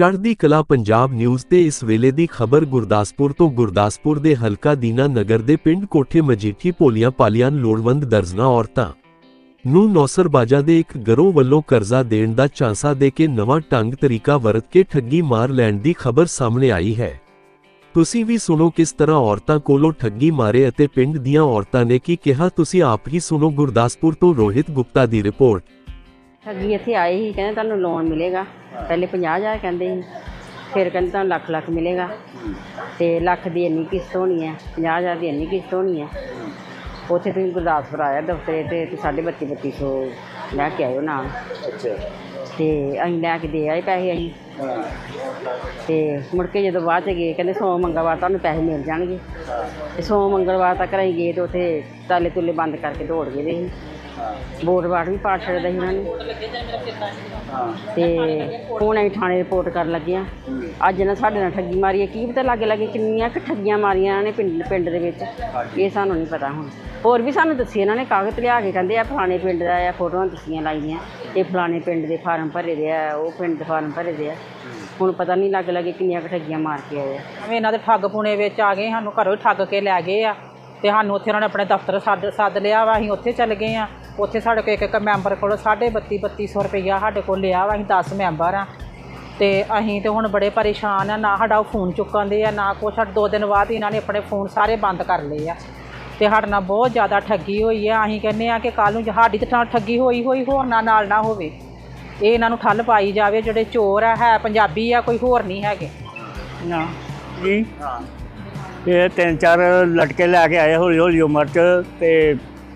ਚੜ੍ਹਦੀ ਕਲਾ ਪੰਜਾਬ ਨਿਊਜ਼ ਤੇ ਇਸ ਵੇਲੇ ਦੀ ਖਬਰ ਗੁਰਦਾਸਪੁਰ ਤੋਂ ਗੁਰਦਾਸਪੁਰ ਦੇ ਹਲਕਾ ਦੀਨਾ ਨਗਰ ਦੇ ਪਿੰਡ ਕੋਠੇ ਮਜੀਠੀ ਭੋਲੀਆਂ ਪਾਲੀਆਂ ਲੋੜਵੰਦ ਦਰਜਨਾ ਔਰਤਾਂ ਨੂੰ ਨੌਸਰਬਾਜਾ ਦੇ ਇੱਕ ਗਰੋਹ ਵੱਲੋਂ ਕਰਜ਼ਾ ਦੇਣ ਦਾ ਚਾਂਸਾ ਦੇ ਕੇ ਨਵਾਂ ਢੰਗ ਤਰੀਕਾ ਵਰਤ ਕੇ ਠੱਗੀ ਮਾਰ ਲੈਣ ਦੀ ਖਬਰ ਸਾਹਮਣੇ ਆਈ ਹੈ। ਤੁਸੀਂ ਵੀ ਸੁਣੋ ਕਿਸ ਤਰ੍ਹਾਂ ਔਰਤਾਂ ਕੋਲੋਂ ਠੱਗੀ ਮਾਰੇ ਅਤੇ ਪਿੰਡ ਦੀਆਂ ਔਰਤਾਂ ਨੇ ਕੀ ਕਿਹਾ, ਤੁਸੀਂ ਆਪ ਹੀ ਸੁਣੋ ਗੁਰਦਾਸਪੁਰ ਤੋਂ ਰੋਹਿਤ ਗੁਪਤਾ ਦੀ ਰਿਪੋਰਟ। ਠੱਗੀ ਇੱਥੇ ਆਏ ਸੀ ਕਹਿੰਦੇ ਤੁਹਾਨੂੰ ਲੋਨ ਮਿਲੇਗਾ। ਪਹਿਲੇ 50000 ਕਹਿੰਦੇ ਸੀ ਫਿਰ ਕਹਿੰਦੇ ਤੁਹਾਨੂੰ ਲੱਖ ਲੱਖ ਮਿਲੇਗਾ। ਤੇ ਲੱਖ ਦੀ ਇੰਨੀ ਕਿਸ਼ਤ ਹੋਣੀ ਹੈ 50000 ਦੀ ਇੰਨੀ ਕਿਸ਼ਤ ਹੋਣੀ ਹੈ। ਉੱਥੇ ਤੁਸੀਂ ਗੁਰਦਾਸਪੁਰ ਆਇਆ ਦਫ਼ਤਰ ਤੇ ਤੇ ਸਾਢੇ ਬੱਤੀ ਬੱਤੀ ਸੌ ਲੈ ਕੇ ਆਇਓ ਨਾਲ। ਅੱਛਾ। ਤੇ ਅਸੀਂ ਲੈ ਕੇ ਦੇ ਆਏ ਪੈਸੇ ਅਸੀਂ। ਤੇ ਮੁੜ ਕੇ ਜਦੋਂ ਬਾਅਦ ਚ ਗਏ ਕਹਿੰਦੇ ਸੋਮ ਮੰਗਲਵਾਰ ਤੁਹਾਨੂੰ ਪੈਸੇ ਮਿਲ ਜਾਣਗੇ। ਤੇ ਸੋਮ ਮੰਗਲਵਾਰ ਤੱਕ ਅਸੀਂ ਗਏ ਤੇ ਉੱਥੇ ਤਾਲੇ ਤੁਲੇ ਬੰਦ ਕਰਕੇ ਦੌੜ ਗਏ ਦੇ ਸੀ ਵੋਟ ਵਾਟ ਵੀ ਪਾ ਛੱਡਦਾ ਸੀ ਉਹਨਾਂ ਨੇ। ਹਾਂ ਤੇ ਹੁਣ ਅਸੀਂ ਥਾਣੇ ਰਿਪੋਰਟ ਕਰਨ ਲੱਗੇ ਆ ਅੱਜ ਨਾ ਸਾਡੇ ਨਾਲ ਠੱਗੀ ਮਾਰੀ ਹੈ। ਕੀ ਪਤਾ ਲਾਗੇ ਲਾਗੇ ਕਿੰਨੀਆਂ ਕੁ ਠੱਗੀਆਂ ਮਾਰੀਆਂ ਇਹਨਾਂ ਨੇ ਪਿੰਡ ਪਿੰਡ ਦੇ ਵਿੱਚ। ਇਹ ਸਾਨੂੰ ਨਹੀਂ ਪਤਾ ਹੁਣ। ਹੋਰ ਵੀ ਸਾਨੂੰ ਦੱਸੀ ਇਹਨਾਂ ਨੇ ਕਾਗਜ਼ ਲਿਆ ਕੇ ਕਹਿੰਦੇ ਆ ਫਲਾਣੇ ਪਿੰਡ ਦਾ ਆ ਫੋਟੋਆਂ ਦੱਸੀਆਂ ਲਾਈਆਂ। ਇਹ ਫਲਾਣੇ ਪਿੰਡ ਦੇ ਫਾਰਮ ਭਰੇ ਦੇ ਆ, ਉਹ ਪਿੰਡ ਦੇ ਫਾਰਮ ਭਰੇ ਦੇ ਆ। ਹੁਣ ਪਤਾ ਨਹੀਂ ਲੱਗ ਲੱਗੇ ਕਿੰਨੀਆਂ ਕੁ ਠੱਗੀਆਂ ਮਾਰ ਕੇ ਆਏ ਆ। ਐਵੇਂ ਇਹਨਾਂ ਦੇ ਠੱਗ ਪੁਣੇ ਵਿੱਚ ਆ ਗਏ, ਸਾਨੂੰ ਘਰੋਂ ਹੀ ਠੱਗ ਕੇ ਲੈ ਗਏ ਆ। ਤੇ ਸਾਨੂੰ ਉੱਥੇ ਉਹਨਾਂ ਨੇ ਆਪਣੇ ਦਫ਼ਤਰ ਸੱਦ ਸੱਦ ਲਿਆ ਵਾ, ਅਸੀਂ ਉੱਥੇ ਚੱਲ ਗਏ ਆ। ਉੱਥੇ ਸਾਡੇ ਕੋਲ ਇੱਕ ਇੱਕ ਮੈਂਬਰ ਕੋਲ ਸਾਢੇ ਬੱਤੀ ਬੱਤੀ ਸੌ ਰੁਪਈਆ ਸਾਡੇ ਕੋਲ ਲਿਆ ਵਾ, ਅਸੀਂ 10 ਮੈਂਬਰ ਆ। ਤੇ ਅਸੀਂ ਤੇ ਹੁਣ ਬੜੇ ਪਰੇਸ਼ਾਨ ਆ, ਨਾ ਸਾਡਾ ਫੋਨ ਚੁੱਕਣ ਦੇ ਆ, ਨਾ ਕੁਛ। ਦੋ ਦਿਨ ਬਾਅਦ ਇਹਨਾਂ ਨੇ ਆਪਣੇ ਫੋਨ ਸਾਰੇ ਬੰਦ ਕਰ ਲਏ ਆ। ਤੇ ਸਾਡੇ ਨਾਲ ਬਹੁਤ ਜ਼ਿਆਦਾ ਠੱਗੀ ਹੋਈ ਆ। ਅਸੀਂ ਕਹਿੰਦੇ ਆ ਕਿ ਕੱਲ ਨੂੰ ਸਾਡੀ ਤੇ ਨਾਲ ਠੱਗੀ ਹੋਈ ਹੋਈ ਹੋਰ ਨਾ ਨਾਲ ਨਾ ਹੋਵੇ। ਇਹ ਇਹਨਾਂ ਨੂੰ ਠੱਲ ਪਾਈ ਜਾਵੇ, ਜਿਹੜੇ ਚੋਰ ਆ, ਹੈ ਪੰਜਾਬੀ ਆ, ਕੋਈ ਹੋਰ ਨਹੀਂ ਹੈਗੇ। ਨਾ, ਜੀ। ਹਾਂ ਇਹ ਤਿੰਨ ਚਾਰ ਲਟਕੇ ਲੈ ਕੇ ਆਏ ਹੌਲੀ ਹੌਲੀ ਉਮਰ ਚ ਤੇ